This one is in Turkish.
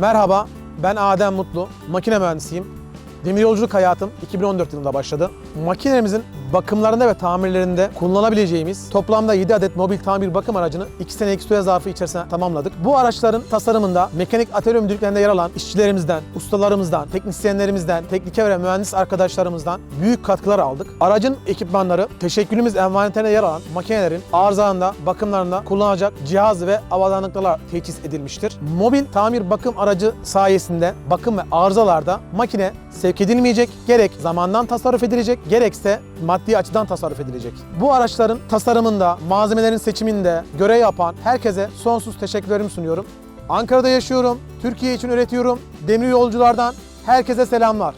Merhaba, ben Adem Mutlu, makine mühendisiyim. Demir yolculuk hayatım 2014 yılında başladı. Makinemizin bakımlarında ve tamirlerinde kullanabileceğimiz toplamda 7 adet mobil tamir bakım aracını 2 senelik süre zarfı içerisinde tamamladık. Bu araçların tasarımında mekanik atölye müdürlüklerinde yer alan işçilerimizden, ustalarımızdan, teknisyenlerimizden, tekniker ve mühendis arkadaşlarımızdan büyük katkılar aldık. Aracın ekipmanları teşekkülümüz envanterine yer alan makinelerin arızalarında, bakımlarında kullanılacak cihaz ve avadanlıklar teçhiz edilmiştir. Mobil tamir bakım aracı sayesinde bakım ve arızalarda makine sevk edilmeyecek, gerek zamandan tasarruf edilecek, gerekse maddi açıdan tasarruf edilecek. Bu araçların tasarımında, malzemelerin seçiminde görev yapan herkese sonsuz teşekkürlerimi sunuyorum. Ankara'da yaşıyorum, Türkiye için üretiyorum. Demir yolculardan herkese selamlar.